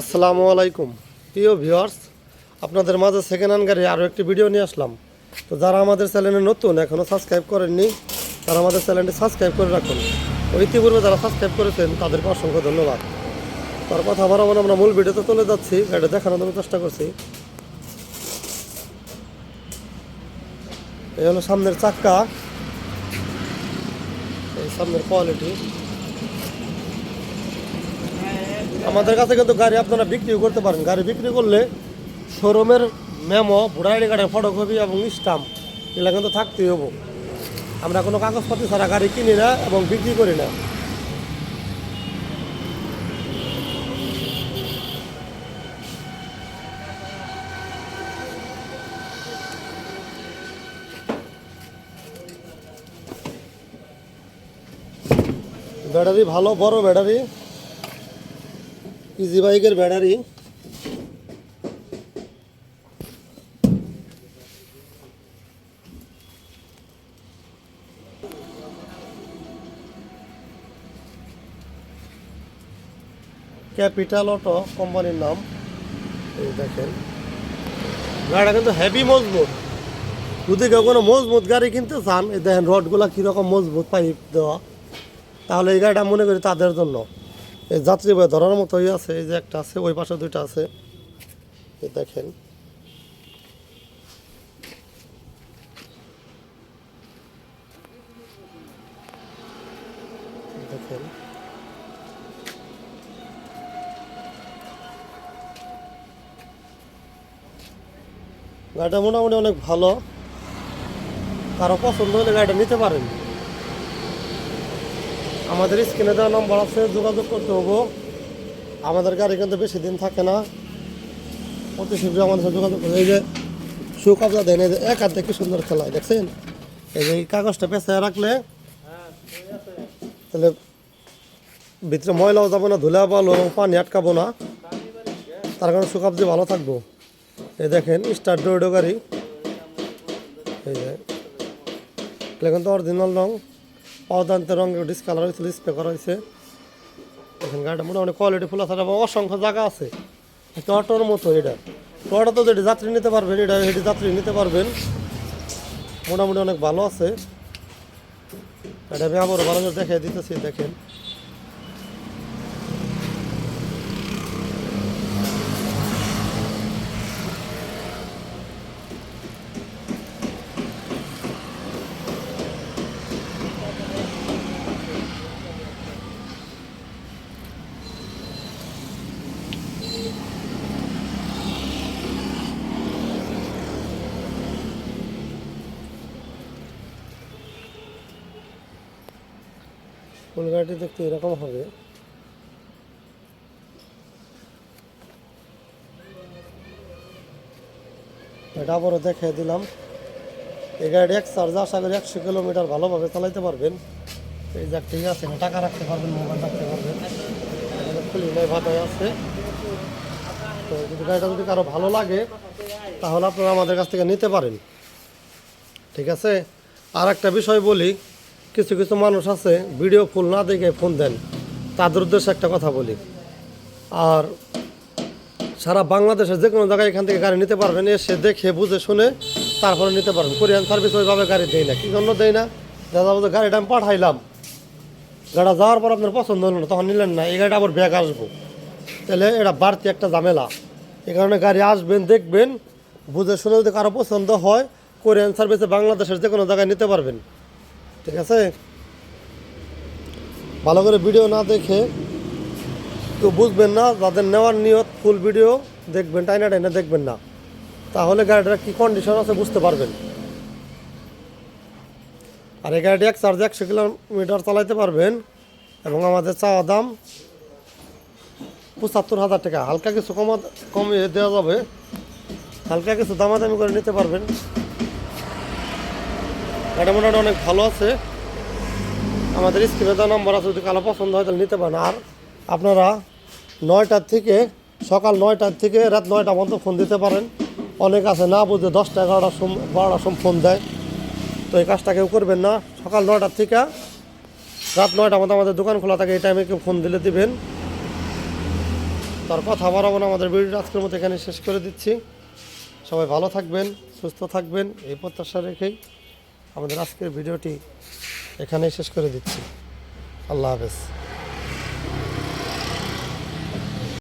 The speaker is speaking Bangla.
আসসালামু আলাইকুম। প্রিয় ভিউয়ার্স, আপনাদের মাঝে সেকেন্ড হ্যান্ড গাড়ি আরও একটি ভিডিও নিয়ে আসলাম। তো যারা আমাদের চ্যানেলে নতুন এখনও সাবস্ক্রাইব করেননি, তারা আমাদের চ্যানেলটি সাবস্ক্রাইব করে রাখুন। ও ইতিপূর্বে যারা সাবস্ক্রাইব করেছেন, তাদেরকে অসংখ্য ধন্যবাদ। তার কথা আবার আমরা আমরা মূল ভিডিওতে চলে যাচ্ছি গাড়িটা দেখানোর জন্য চেষ্টা করছি। এই হলো সামনের চাক্কা। এই সামনের কোয়ালিটি আমাদের কাছে কিন্তু গাড়ি আপনারা বিক্রিও করতে পারেন। গাড়ি বিক্রি করলে শোরুমের মেমো, ভোটার আইডি কার্ডের ফটোকপি এবং স্টাম্প এগুলো কিন্তু থাকতেই হব। আমরা কোনো কাগজপত্র ছাড়া গাড়ি কিনি না এবং বিক্রি করি না। ব্যাটারি ভালো, বড় ব্যাটারি। ইজি বাইকের ব্যাটারি। ক্যাপিটাল অটো কোম্পানির নাম। এই দেখেন। গাড়িটা কিন্তু হেভি মজবুত। যদি কেউ কোনো মজবুত গাড়ি কিনতে চান, এই দেখেন রডগুলো কীরকম মজবুত পাইপ দেওয়া। তাহলে এই গাড়িটা মনে করি তাদের জন্য। যাত্রী বয় ধরার মতোই আছে, এই যে একটা আছে, ওই পাশে দুইটা আছে। দেখেন। দেখেন। গাড়িটা মোটামুটি অনেক ভালো। কারও পছন্দ হলে গাড়িটা নিতে পারেন। আমাদের স্ক্রিনে দেওয়া নম্বর আছে, যোগাযোগ করতে হব। আমাদের গাড়ি কিন্তু বেশি দিন থাকে না। অতি শীঘ্র আমাদের সাথে যোগাযোগ করবে এই যে সুকবজা দেন এই যে এক হাতে কি সুন্দর খেলায় দেখছেন? এই যে কাগজটা পেঁচায় রাখলে, তাহলে ভিতরে ময়লাও যাব না, ধুলা পালো পানি আটকাবো না। তার কারণে সুকবজি ভালো থাকব। এই দেখেন, স্টার ডোডো গাড়ি। এই যে কিন্তু অরিজিনাল রং। অদান্ত রঙের ডিসকালার হয়েছিল স্প্রে করা হয়েছে। এখানে গাড়িটা মোটামুটি কোয়ালিটি ফুল আছে অসংখ্য জায়গা আছে। অটোর মতো এটা। অটো তো যেটি যাত্রী নিতে পারবেন, এটা হেঁটে যাত্রী নিতে পারবেন। মোটামুটি অনেক ভালো আছে। এটা আমি আবার ভালো দেখে দিতেছি, দেখেন। ফুল গাড়িটি দেখতে এরকম হবে। এটা আবারও দেখে দিলাম। এই গাড়ি এক চার্জ আশা একশো কিলোমিটার ভালোভাবে চালাইতে পারবেন। এই যাক ঠিক আছে টাকা রাখতে পারবেন, মোবাইল রাখতে পারবেন। খুলি নাই ভাটায় আছে। তো যদি গাড়িটা যদি কারও ভালো লাগে, তাহলে আপনারা আমাদের কাছ থেকে নিতে পারেন। ঠিক আছে? আর একটা বিষয় বলি কিছু কিছু মানুষ আছে ভিডিও ফুল না দেখে ফোন দেন। তাদের উদ্দেশ্যে একটা কথা বলি। আর সারা বাংলাদেশের যে কোনো জায়গায় এখান থেকে গাড়ি নিতে পারবেন, এসে দেখে, বুঝে, শুনে তারপরে নিতে পারবেন। কোরিয়ান সার্ভিস ওইভাবে গাড়ি দেয় না, কী জন্য দেয় না? দাদা বলতে গাড়িটা আমি পাঠাইলাম। গাড়িটা যাওয়ার পর আপনার পছন্দ হলো না, তখন নিলেন না, এই গাড়িটা আবার ব্যাগ আসব। তাহলে এটা বাড়তি একটা ঝামেলা। এই কারণে গাড়ি আসবেন, দেখবেন, বুঝে শুনে যদি কারও পছন্দ হয়, কোরিয়ান সার্ভিসে বাংলাদেশের যে কোনো জায়গায় নিতে পারবেন। ঠিক আছে? ভালো করে ভিডিও না দেখে কেউ বুঝবেন না, যাদের নেওয়ার নিয়ত ফুল ভিডিও দেখবেন, টাইনা টাইনা দেখবেন না। তাহলে গাড়িটার কী কন্ডিশন আছে বুঝতে পারবেন। আর এই গাড়িটি এক চার্জ একশো কিলোমিটার চালাইতে পারবেন এবং আমাদের চাওয়া দাম পঁচাত্তর হাজার টাকা। হালকা কিছু কমা কমিয়ে দেওয়া যাবে। হালকা কিছু দামাদামি করে নিতে পারবেন। গাড়ি মোটামুটি অনেক ভালো আছে। আমাদের স্ক্রিনে দেওয়া নম্বর আছে, যদি কালো পছন্দ হয় তাহলে নিতে পারেন। আর আপনারা নয়টার থেকে, সকাল নয়টার থেকে রাত নয়টা পর্যন্ত ফোন দিতে পারেন। অনেক আছে, না বুঝে দশটা, এগারোটার সম বারোটার সময় ফোন দেয়। তো এই কাজটা কেউ করবেন না। সকাল নয়টার থেকে রাত নয়টা মতো আমাদের দোকান খোলা থাকে, এই টাইমে কেউ ফোন দিলে দিবেন। তার কথা বাড়াবো না, আমাদের ভিডিওটা আজকের মতো এখানে শেষ করে দিচ্ছি। সবাই ভালো থাকবেন, সুস্থ থাকবেন, এই প্রত্যাশা রেখেই। আমাদের আজকের ভিডিওটি এখানেই শেষ করে দিচ্ছি। আল্লাহ হাফেজ।